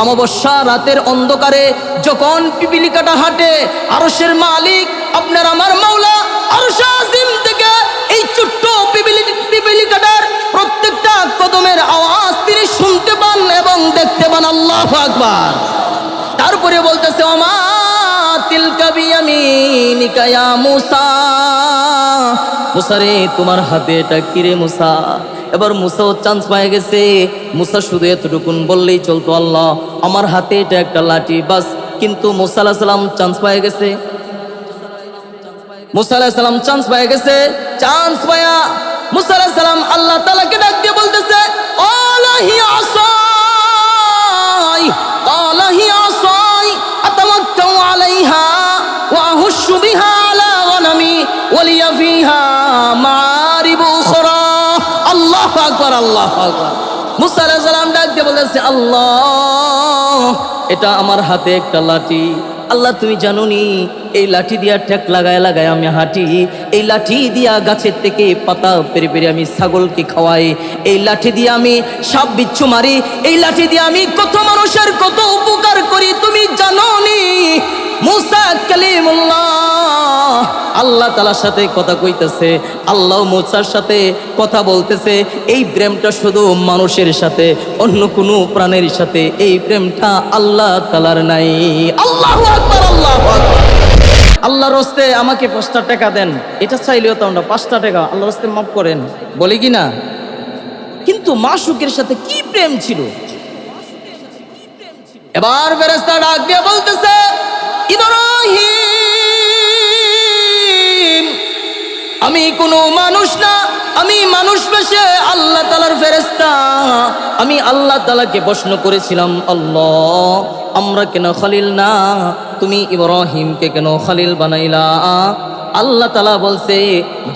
অমাবস্যা রাতের অন্ধকারে যখন পিপিলিকাটা হাঁটে আরসের মালিক আপনার আমার মাওলা আরশ আজিম থেকে এই ছোট্ট পিপিলি পিপিলিকাটার প্রত্যেকটা কদমের আওয়াজ তিনি শুনতে পান এবং দেখতে পান। আল্লাহ আকবার। তারপরে বলতেছে, ওমা তিলকা বিয়ামিনিকা ইয়া মুসা। তোমার হাতে এটা কিরে মুসা? এবার মুসাও চান্স পায় গেছে। মুসা শুধু এতটুকুন বললেই চলতো, আল্লাহ, আমার হাতে এটা একটা লাঠি, বাস। কিন্তু মুসা আলাহ সাল্লাম চান্স পায় গেছে। মুসা আলাহ সাল্লাম চান্স পায় গেছে। চান্স পায়া মুসা আলাহ সাল্লাম আল্লাহ তালাকে ডাক দিয়ে বলতেছে, আলাহি আসাই আলাহি আসাই আতামাক্কাউ আলাইহা, ওয়া আহুশু বিহা আলা গনামি ওয়ালিয়া ফিহা মারিব উখরা আল্লাহু আকবার আল্লাহু আকবার। মুসা সালাম ডাক দিয়ে বলতেছে, আল্লাহ, এটা আমার হাতে একটা লাঠি। আল্লাহ, তুমি জানো নি এই লাঠি দিয়া ঠেক লাগায় লাগায় আমি হাঁটি। এই লাঠি দিয়া গাছের থেকে পাতা পেরে পেরে আমি ছাগলকে খাওয়াই। এই লাঠি দিয়ে আমি সাপ বিচ্ছু মারি। এই লাঠি দিয়ে আমি কত মানুষের কত উপকার করি, তুমি জানো নি আল্লাহ তালার সাথে কথা কইতেছে, আল্লাহ মুসার সাথে কথা বলতেছে। এই প্রেমটা শুধু মানুষের সাথে, অন্য কোনো প্রাণের সাথে। এই প্রেমটা আল্লাহ তালার নাই। আল্লাহ আল্লাহ আল্লাহ রস্তে আমাকে পাঁচটা টাকা দেন। এটা চাইলেও তো আমরা পাঁচটা টাকা আল্লাহ রস্তে মাফ করেন। বলি কি না? কিন্তু মাসুকের সাথে কি প্রেম ছিল? এবার ফেরেস্তা ডাক দিয়ে বলতেছে ইব্রাহিম। আমি কোনো মানুষ না, আমি মানুষ বেশে আল্লাহ তালার ফেরেস্তা আমি আল্লাহ তালাকে প্রশ্ন করেছিলাম, আল্লাহ, আমরা কেন খালিল না? তুমি ইব্রাহিমকে কেন খালিল বানাইলা? আল্লাহ তালা বলছে,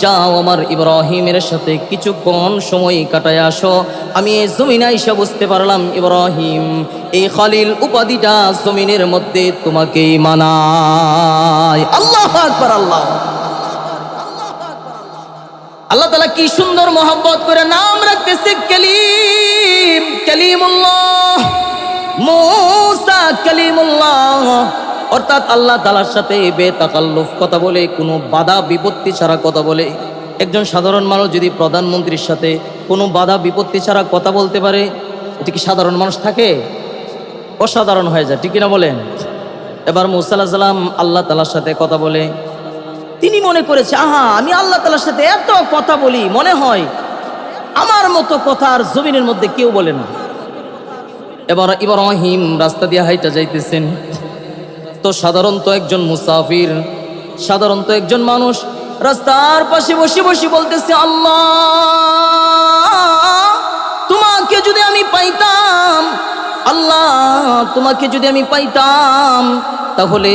যাও আমার ইব্রাহিমের সাথে কিছুক্ষণ সময় কাটায় আসো। আমি এই জমিনে এসে বুঝতে পারলাম, ইব্রাহিম, এই খালিল উপাধিটা জমিনের মধ্যে তোমাকেই মানায়। আল্লাহ আকবার, আল্লাহ আল্লাহ তালা কি সুন্দর মোহাব্বত করে নাম রাখতেছে, কালিম, কালিমুল্লাহ, মুসা কালিমুল্লাহ অর্থাৎ আল্লাহ তালার সাথে বেতাকাল্লুফ কথা বলে, কোনো বাধা বিপত্তি ছাড়া কথা বলে। একজন সাধারণ মানুষ যদি প্রধানমন্ত্রীর সাথে কোনো বাধা বিপত্তি ছাড়া কথা বলতে পারে, এটি কি সাধারণ মানুষ থাকে? অসাধারণ হয়ে যায়, ঠিক কিনা বলেন? এবার মুসাল্লাহ সাল্লাম আল্লাহ তালার সাথে কথা বলে, তিনি মনে করেছে, আহা, আমি আল্লাহ তালার সাথে এত কথা বলি, মনে হয় আমার মতো কথা আর জমিনের মধ্যে কেউ বলে না। এবার এবার ইব্রাহিম রাস্তা দিয়ে হাইটা যাইতেছেন। তো সাধারণত একজন মুসাফির, সাধারণত একজন মানুষ, রাস্তার পাশে বসে বসে বলতেছে, আল্লাহ, তোমাকে যদি আমি পাইতাম, আল্লাহ, তোমাকে যদি আমি পাইতাম, তাহলে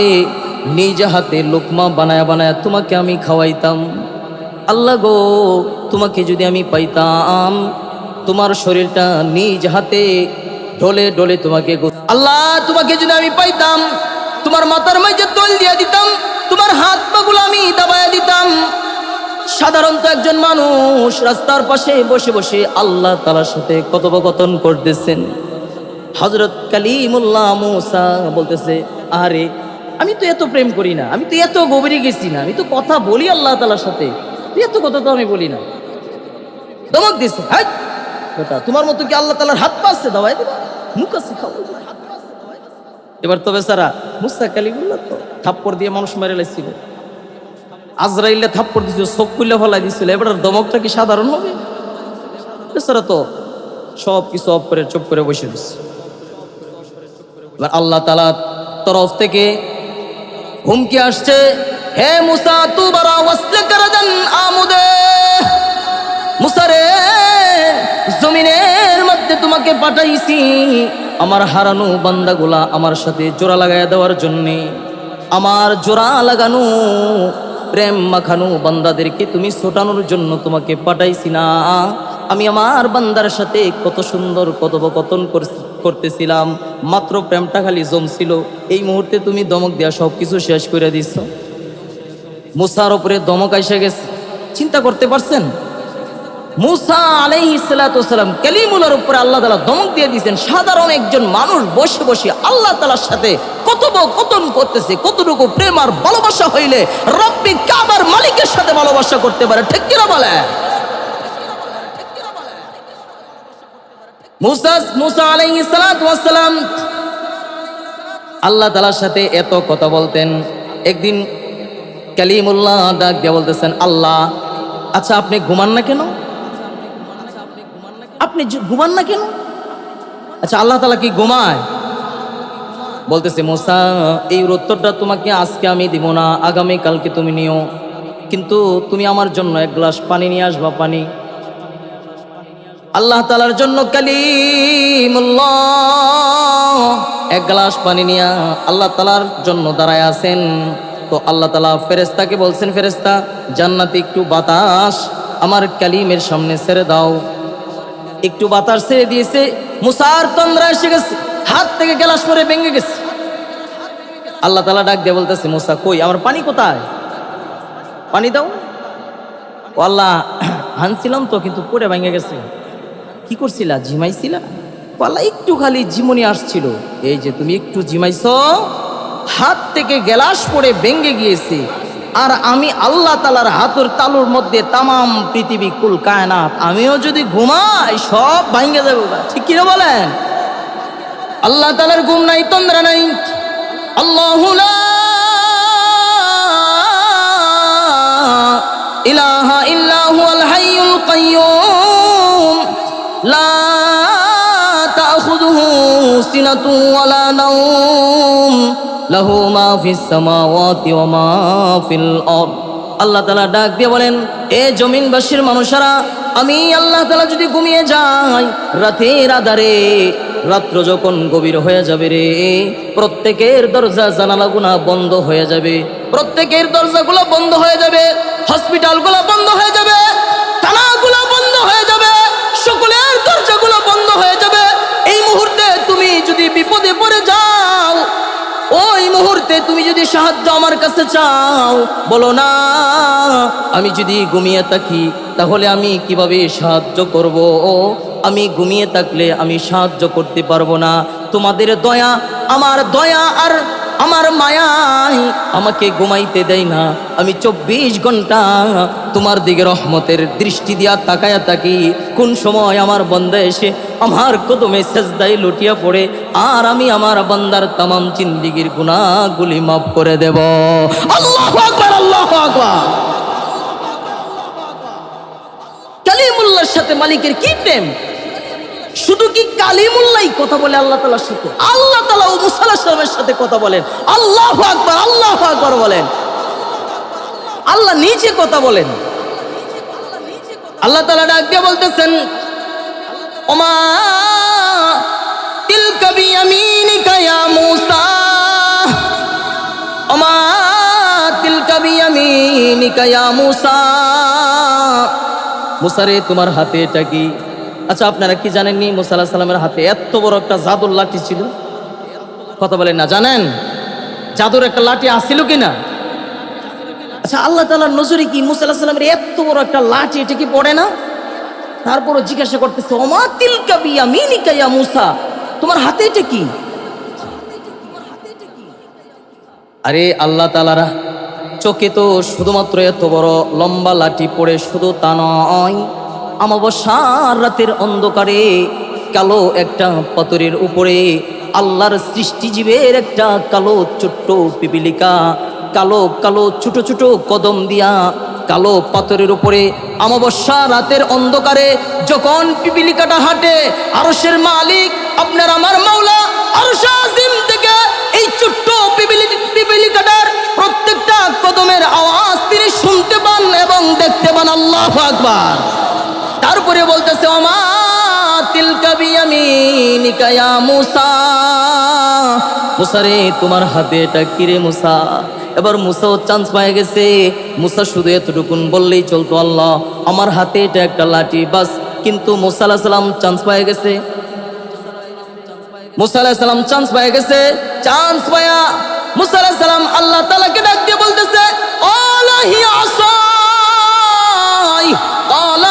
নিজ হাতে লোকমা বানায় বানায়া তোমাকে আমি খাওয়াইতাম। আল্লাহ গো, তোমাকে যদি আমি পাইতাম, তোমার শরীরটা নিজ হাতে ডলে ডলে তোমাকে আল্লাহ, তোমাকে যদি আমি পাইতাম তোমার মাথার মাঝে তল দিয়ে দিতাম, তোমার হাত পাগুলো আমি দাবায়া দিতাম। সাধারণত একজন মানুষ রাস্তার পাশে বসে বসে আল্লাহ তালার সাথে কথোপকথন করতেছেন। হজরত কালিমুল্লাহ মুসা বলতেছে, আরে, আমি তো এত প্রেম করি না, আমি তো এত গভীরে গেছি না, আমি তো কথা বলি আল্লাহ তালার সাথে। এত কথা তো আমি বলি না। দমক দিছে হ্যাঁ তোমার মতো কি আল্লাহ তালার হাত পাচ্ছে দাওয়াই দিবা। মুখ আছে খাও এবার তবে সারা মুসা কালিমুল্লাহ তো, থাপ্পড় দিয়ে মানুষ মেরে লাইছিল। আজরাইলে থাপ্পড় দিছিল, চোখ খুলে ফলাই দিছিল, এবার দমকটা কি সাধারণ হবে? বেচারা তো সব কিছু অফ করে, চুপ করে বসে দিচ্ছে এবার আল্লাহ তালা তরফ থেকে হুমকি আসছে, হে মুসা তু বারা ওয়াসলে কারাদান আমুদে। মুসারে জমিনের মধ্যে তোমাকে পাঠাইছি। আমার হারানো বান্দাগুলা আমার সাথে জোড়া লাগাইয়া দেওয়ার জন্যে, আমার জোড়া লাগানো, প্রেম মাখানো বান্দাদেরকে তুমি ছোটানোর জন্য তোমাকে পাঠাইছি না। আমি আমার বান্দার সাথে কত সুন্দর কথোপকথন করতেছিলাম, মাত্র প্রেমটা খালি জমছিল। এই মুহূর্তে তুমি দমক দেওয়া সব কিছু শেষ করে দিছ। মুসার ওপরে দমক এসে গেছে। চিন্তা করতে পারছেন? মুসা আলাইহি সালাম কালিমুলার উপরে আল্লাহ তালা দমক দিয়ে দিয়েছেন, সাধারণ একজন মানুষ বসে বসে আল্লাহ তালার সাথে কথোপকথন করতেছে, কতটুকু প্রেম আর ভালোবাসা হইলে রব্বি কাবার মালিকের সাথে ভালোবাসা করতে পারে, ঠিক কিনা বলে? আল্লাহ তালার সাথে এত কথা বলতেন, একদিন কালিমুল্লাহ ডাক দিয়ে বলতেছেন, আল্লাহ আচ্ছা আপনি ঘুমান না কেন? আপনি ঘুমান না কেন? আচ্ছা আল্লাহ তালা কি ঘুমায়? বলতেছে, মোসা, এই উত্তরটা তোমাকে আজকে আমি দিব না, আগামী কালকে তুমি নিও। কিন্তু তুমি আমার জন্য এক গ্লাস পানি নিয়ে আসবা, পানি। আল্লাহ তালার জন্য কালিমুল্লাহ, এক গ্লাস পানি নিয়া আল্লাহ তালার জন্য দাঁড়ায় আছেন। তো আল্লাহ তালা ফেরেস্তাকে বলছেন ফেরেস্তা জান্নাতে একটু বাতাস, আমার কালিমের সামনে ছেড়ে দাও। একটু বাতাস ছেড়ে দিয়েছে। মুসার তন্দ্রা এসে গেছে। হাত থেকে গেলাস পরে ভেঙে গেছে। আল্লাহ তালা ডাক দিয়ে বলতেছে, মুসা কই? আমার পানি কোথায়? পানি দাও। ও আল্লাহ, হানছিলাম তো, কিন্তু পড়ে ভেঙে গেছে। কি করছিলা? ঝিমাইছিলা? পালা একটু খালি ঝিমনি আসছিল। এই যে তুমি একটু ঝিমাইছ, হাত থেকে গেলাস পরে ভেঙে গিয়েছে। আর আমি আল্লাহ তালার হাতুর তালুর মধ্যে তামাম পৃথিবী, কুল, কায়নাত, আমিও যদি ঘুমাই, সব ভাঙ্গে যাব। ঠিক কিনা বলেন? আল্লাহ তালার ঘুম নাই, তন্দ্রা নাই। আল্লাহ ইলাহা আল লা লাহু মা ফিস সামাওয়াতি ওয়া মা ফিল আল্লাহ তাআলা ডাক দিয়ে বলেন, এ জমিনবাসীর মানুষেরা, আমি আল্লাহ তাআলা যদি ঘুমিয়ে যাই, রাতের আধারে রাত্র যখন গভীর হয়ে যাবে রে, প্রত্যেকের দরজা জানালাগুনা বন্ধ হয়ে যাবে, প্রত্যেকের দরজাগুলো বন্ধ হয়ে যাবে, হসপিটালগুলো বন্ধ হয়ে যাবে, থানাগুলো বন্ধ হয়ে যাবে, সকলের দরজাগুলো বন্ধ হয়ে যাবে। এই মুহূর্তে তুমি যদি বিপদে পড়ে যাও মুহূর্তে তুমি যদি সাহায্য আমার কাছে চাও, বলো না, আমি যদি ঘুমিয়ে থাকি, তাহলে আমি কীভাবে সাহায্য করব? আমি ঘুমিয়ে থাকলে আমি সাহায্য করতে পারব না। তোমাদের দয়া, আমার দয়া আর আমার মায়াই আমাকে ঘুমাইতে দেয় না। আমি চব্বিশ ঘণ্টা তোমার দিকে রহমতের দৃষ্টি দিয়া তাকায়া থাকি। কোন সময় আমার বন্ধা এসে আমার কদমে সেজদাই লুটিয়া পড়ে, আর আমি আমার বান্দার তামাম চিন্দিগির গুণাগুলি মাফ করে দেব। আল্লাহ কালিমুল্লাহর সাথে মালিকের কি প্রেম? শুধু কি কালিমুল্লাই কথা বলে আল্লাহ তালার সাথে? আল্লাহ তালা ও মুসাল্লামের সাথে কথা বলেন। আল্লাহ আকবার আল্লাহ আকবার বলেন। আল্লাহ নিজে কথা বলেন। আল্লাহ তালা ডাক দিয়ে বলতেছেন, ওমা তিল কবি মুসারে তোমার হাতে এটা কি? আচ্ছা আপনারা কি জানেননি মুসা আলাহিস সালামের হাতে এত বড় একটা জাদুর লাঠি ছিল? কথা বলেন না, জানেন? জাদুর একটা লাঠি আসছিল কি না আচ্ছা আল্লাহ তালার নজরে কি মুসা আলাহিস সালামের এত বড় একটা লাঠি, এটা কি পড়ে না? তারপরও জিজ্ঞাসা করতেছে, ওমা তিলকা বিয়া মিনিকা ইয়া মুসা? তোমার হাতে এটা কি? আরে, আল্লাহ তালারা চোখে তো শুধুমাত্র এত বড় লম্বা লাঠি পড়ে শুধু তা নয় আমাবস্যার রাতের অন্ধকারে কালো একটা পাথরের উপরে আল্লাহর সৃষ্টিজীবের একটা কালো ছোট্ট পিপিলিকা, কালো কালো ছোট ছোট কদম দিয়া কালো পাথরের উপরে আমাবস্যা রাতের অন্ধকারে যখন পিপিলিকাটা হাঁটে আরসের মালিক, আপনার আমার মাওলা, আরশ থেকে এই ছোট্ট পিপিলি, পিপিলিকাটার প্রত্যেকটা কদমের আওয়াজ তিনি শুনতে পান এবং দেখতে পান। আল্লাহ আকবার। তারপরে বলতেছে আমা তিলকা বিয়ামিনিকা ইয়া মুসা। মুসারে তোমার হাতে এটা কিরে মুসা? এবার মুসাও চান্স পায় গেছে। মুসা শুধু এতটুকুন বললেই চলতো, আল্লাহ, আমার হাতে এটা একটা লাঠি, বাস। কিন্তু মুসা সাল্লাম চান্স পায় গেছে। মুসা আলাহ চান্স পায় গেছে। চান্স পায়া মুসা আলাহ আল্লাহ তালাকে ডাক দিয়ে বলতেছে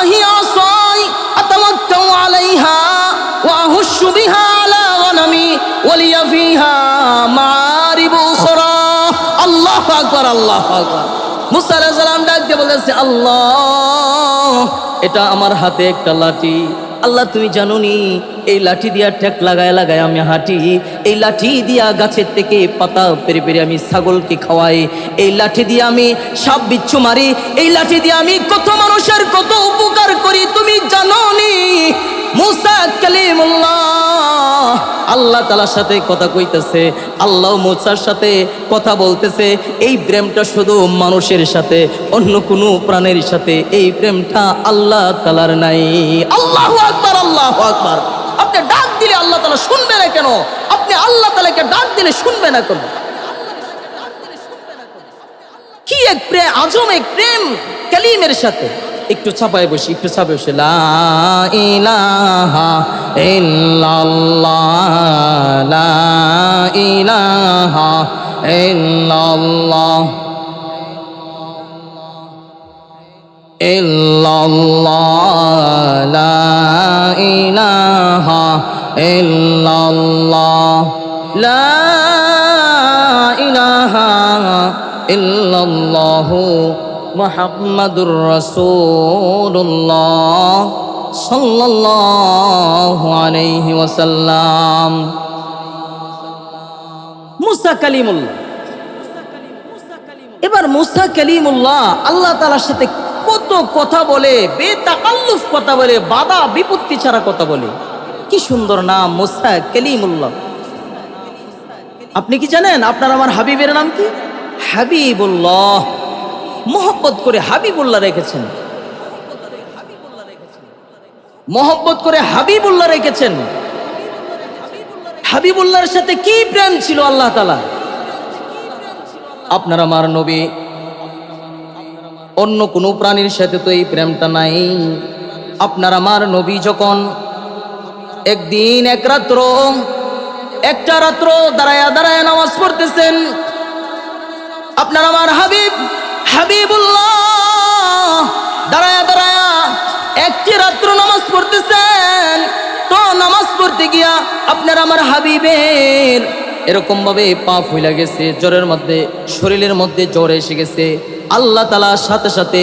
هي عصاي أتوكل عليها وأهش بها على غنمي ولي فيها معارب أخرى الله أكبر الله أكبر মুসা আলাহ সালাম ডাক দিয়ে বলেছে আল্লাহ এটা আমার হাতে একটা লাঠি আল্লাহ, তুমি জানো নি এই লাঠি দিয়া ঠেক লাগায় লাগায় আমি হাঁটি। এই লাঠি দিয়া গাছের থেকে পাতা পেরে পেরে আমি ছাগলকে খাওয়াই। এই লাঠি দিয়ে আমি সাপ বিচ্ছু মারি। এই লাঠি দিয়ে আমি কত মানুষের কত উপকার করি, তুমি জানো নি মুসা কালিমুল্লাহ। আল্লাহ তালার সাথে কথা কইতেছে, আল্লাহ মোসার সাথে কথা বলতেছে। এই প্রেমটা শুধু মানুষের সাথে, অন্য কোনো প্রাণের সাথে। এই প্রেমটা আল্লাহ তালার নাই। আল্লাহ আকবার আল্লাহ আকবার। আপনি ডাক দিলে আল্লাহ তালা শুনবে না কেন? আপনি আল্লাহ তালাকে ডাক দিলে শুনবে না কেন? কি এক প্রেম আজম এক প্রেম কালিমের সাথে। একটু ছাপায় বসি, একটু ছাপায় বসে। লা ইলাহা ইল্লাল্লাহ, লা ইলাহা ইল্লাল্লাহ ইল্লাল্লাহ, লা ইলাহা ইল্লাল্লাহ, লা ইলাহা ইল্লাল্লাহু। মুহাম্মাদুর রাসূলুল্লাহ সাল্লাল্লাহু ওয়াসাল্লাম। মুসা কালিমুল্লাহ। এবার মুসা কালিমুল্লাহ আল্লাহ তাআলার সাথে কত কথা বলে, বেতাকাল্লুফ কথা বলে, বাধা বিপত্তি ছাড়া কথা বলে। কি সুন্দর নাম, মুসা কালিমুল্লাহ। আপনি কি জানেন আপনার আমার হাবিবের নাম কি? হাবিবুল্লাহ। মোহব্বত করে হাবিবুল্লাহ রেখেছেন। মোহব্বত করে হাবিবুল্লাহ রেখেছেন। হাবিবুল্লাহর সাথে কি প্রেম ছিল আল্লাহ তালা আপনার আমার নবী, অন্য কোনো প্রাণীর সাথে তো এই প্রেমটা নাই। আপনার আমার নবী যখন একদিন এক রাত্র, একটা রাত্র দাঁড়ায়া দাঁড়ায় নামাজ পড়তেছেন, আপনার আমার হাবিব হাবিবুল্লাহ, দাঁড়ায়া দাঁড়ায়া, একটি রাত্র নামাজ পড়তেছেন। তো নামাজ পড়তে গিয়া আপনার আমার হাবিবের এরকম ভাবে পাপ হইলা গেছে, জ্বরের মধ্যে, শরীরের মধ্যে জ্বর এসে গেছে। আল্লাহ তালা সাথে সাথে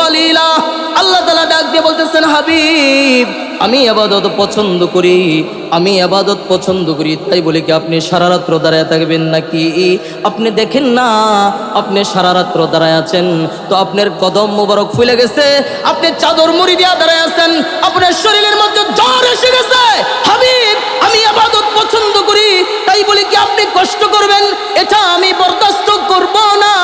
কালিলা। আল্লাহ তালা ডাক দিয়ে বলতেছেন হাবিব আমি আবাদত পছন্দ করি। আমি আবাদত পছন্দ করি, তাই বলে কি, আপনি সারা রাত্র দাঁড়ায় থাকবেন নাকি? আপনি দেখেন না, আপনি সারা রাত্র দাঁড়ায় আছেন। তো আপনার কদম মোবারক ফুলে গেছে, আপনি চাদর মুড়ি দিয়া দাঁড়ায় আছেন, আপনার শরীরের মধ্যে জ্বর এসে গেছে। হাবিব, আমি আবাদত পছন্দ করি, তাই বলে কি, আপনি কষ্ট করবেন, এটা আমি বরদাস্ত করব না।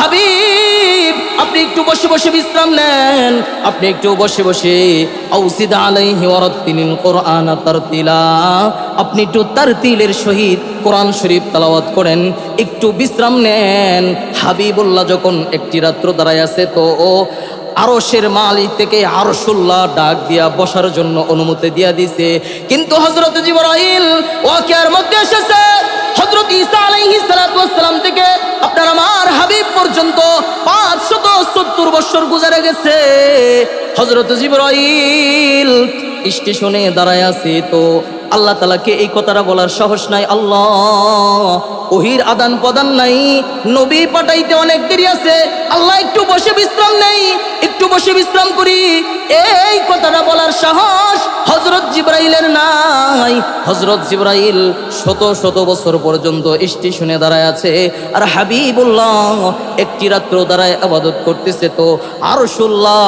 হাবিব, আপনি একটু বসে বসে বিশ্রাম নেন, আপনি একটু বসে বসে আউসিদ আলাইহি ওয়ারাত্তিলিল কোরআন আপনি একটু তার তিলের সহিত কোরআন শরীফ তালাওয়াত করেন, একটু বিশ্রাম নেন। হাবিবুল্লাহ যখন একটি রাত্র দাঁড়ায় আছে তো ও আরশের মালিক থেকে আরশুল্লাহ ডাক দিয়া বসার জন্য অনুমতি দিয়া দিছে। কিন্তু হজরত জিবরাইল ওয়াকিয়ার মধ্যে এসেছে। হজরত ঈসা আলাইহিস ওয়াসসালাম থেকে আপনার আমার হাবিব পর্যন্ত পাঁচশত সত্তর বছর গুজারে গেছে। হজরত জিবরাইল স্টেশনে দাঁড়ায় আছে তো আল্লাহ তালাকে এই কথাটা বলার সাহস নাই, আল্লাহ। ওহির আদান প্রদান নাই, নবী পাঠাইতে অনেক দেরি আছে, আল্লাহ একটু বসে বিশ্রাম নেই, একটু বসে বিশ্রাম করি। এই কথাটা বলার সাহস হজরত জিব্রাইলের নাই। হজরত জিব্রাইল শত শত বছর পর্যন্ত স্টেশনে দাঁড়ায় আছে, আর হাবিবুল্লাহ একটি রাত্র দাঁড়ায় আবাদত করতেছে তো আরশুল্লাহ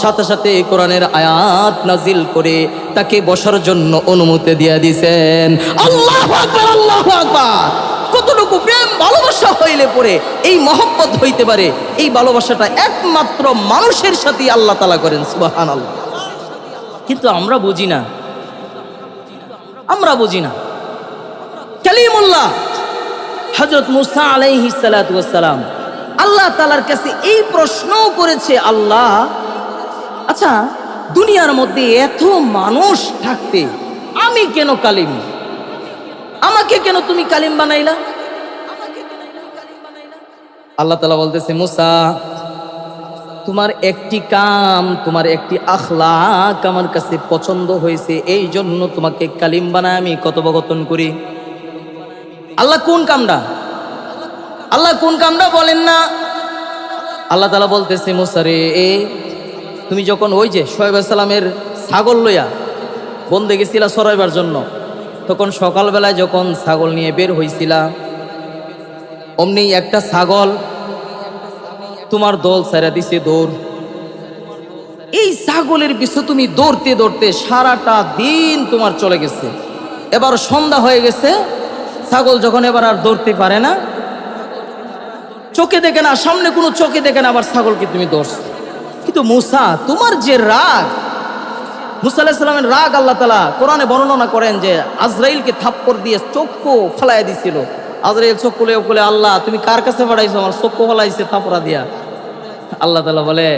সাথে সাথে কোরআনের আয়াত নাজিল করে তাকে বসার জন্য অনুমতি দিয়ে দিছেন। আল্লাহ আকবার আল্লাহ আকবার। কতটুকু প্রেম, ভালোবাসা হইলে পরে এই মহব্বত হইতে পারে, এই ভালোবাসাটা একমাত্র মানুষের সাথে আল্লাহ তালা করেন সুবাহান আল্লাহ কিন্তু আমরা বুঝি না। আমরা বুঝি না। কালিমুল্লাহ হজরত মুসা আলাইহি সালাম আল্লাহ তালার কাছে এই প্রশ্নও করেছে, আল্লাহ আচ্ছা দুনিয়ার মধ্যে এত মানুষ থাকতে আমি কেন কালিম? আমাকে কেন তুমি কালিম বানাইলা? আল্লাহ তালা বলতেছে, মুসা, তোমার একটি কাম, তোমার একটি আখলাক আমার কাছে পছন্দ হয়েছে, এই জন্য তোমাকে কালিম বানায় আমি কথোপকথন করি। আল্লাহ কোন কামটা? আল্লাহ কোন কামটা বলেন না। আল্লাহ তালা বলতেছে মুসারে এ, তুমি যখন ওই যে সোহেব সালামের ছাগল লইয়া বন্দে গেছিলা সরাইবার জন্য। তখন সকালবেলায় যখন ছাগল নিয়ে বের হইছিলা, অমনি একটা ছাগল তোমার দল ছেড়ে দিছে দৌড়। এই ছাগলের পিছু তুমি দৌড়তে দৌড়তে সারাটা দিন তোমার চলে গেছে। এবার সন্ধ্যা হয়ে গেছে, ছাগল যখন এবার আর দৌড়তে পারে না, চোখে দেখে না, সামনে কোনো চোখে দেখে না আবার ছাগলকে তুমি দৌড়ছো। কিন্তু মুসা, তোমার যে রাগ মুসা রাগ আল্লাহ তালা কোরআনে বর্ণনা করেন যে আজরাইলকে থাপ্পড় দিয়ে চক্ষু ফেলাই দিছিল। আজরাইল চক্ষু লেও বলে, আল্লাহ, তুমি কার কাছে পাঠাইছো? আমার চক্ষু ফেলাইছে থাপড়া দিয়া। আল্লাহ তালা বলে,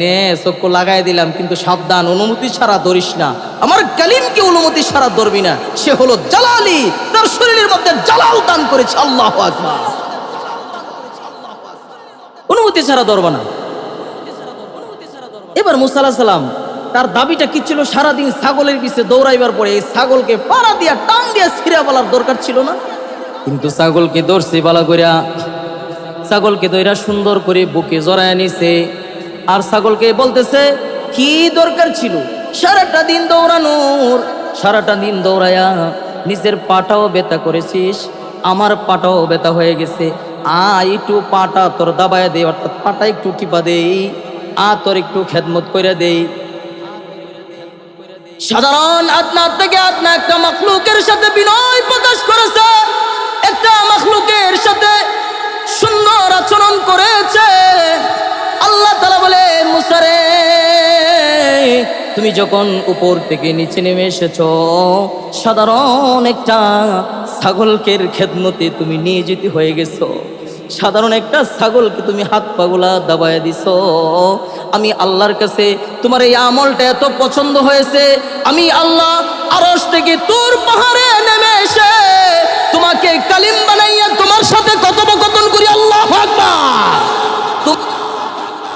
নে, চক্ষু লাগাই দিলাম, কিন্তু সাবধান, অনুমতি ছাড়া ধরিস না। আমার কালিমকে অনুমতি ছাড়া ধরবি না। সে হলো জালালি। তার শরীরের মধ্যে জালাল দান করেছে আল্লাহ অনুমতি ছাড়া ধরবা না। এবার মুসা আলাহিস সালাম তার দাবিটা কি ছিল? সারাদিন ছাগলের পিছে দৌড়াইবার পরে এই ছাগলকে পাড়া দিয়া টান দিয়া ছিঁড়া বলার দরকার ছিল না? কিন্তু ছাগলকে দৌড়ছে বালা করিয়া ছাগলকে দইরা সুন্দর করে বুকে জড়ায় নিছে। আর ছাগলকে বলতেছে, কি দরকার ছিল? সারাটা দিন দৌড়ানোর। সারাটা দিন দৌড়ায়া নিজের পাটাও ব্যথা করেছিস? আমার পাটাও ব্যথা হয়ে গেছে। আ, একটু পাটা তোর দাবায় দে, অর্থাৎ পাটা একটু টিপা দেই। আ, তোর একটু খেদমত করে দেই। সাধারণ আপনার থেকে আপনা একটা মখলুকের সাথে বিনয় প্রকাশ করেছে। একটা মখলুকের সাথে সুন্দর আচরণ করেছে। আল্লাহ তালা বলে মুসারে তুমি যখন উপর থেকে নিচে নেমে এসেছ, সাধারণ একটা ছাগলকের খেদমতে তুমি নিয়ে যেতে হয়ে গেছো। সাধারণ একটা ছাগলকে তুমি হাত পাগুলা দাবায় দিছ। আমি আল্লাহর কাছে তোমার এই আমলটা এত পছন্দ হয়েছে। আমি আল্লাহ আরস থেকে তোর পাহাড়ে নেমে এসে তোমাকে কালিম বানাইয়া তোমার সাথে কথোপকথন করি। আল্লাহ আকবার।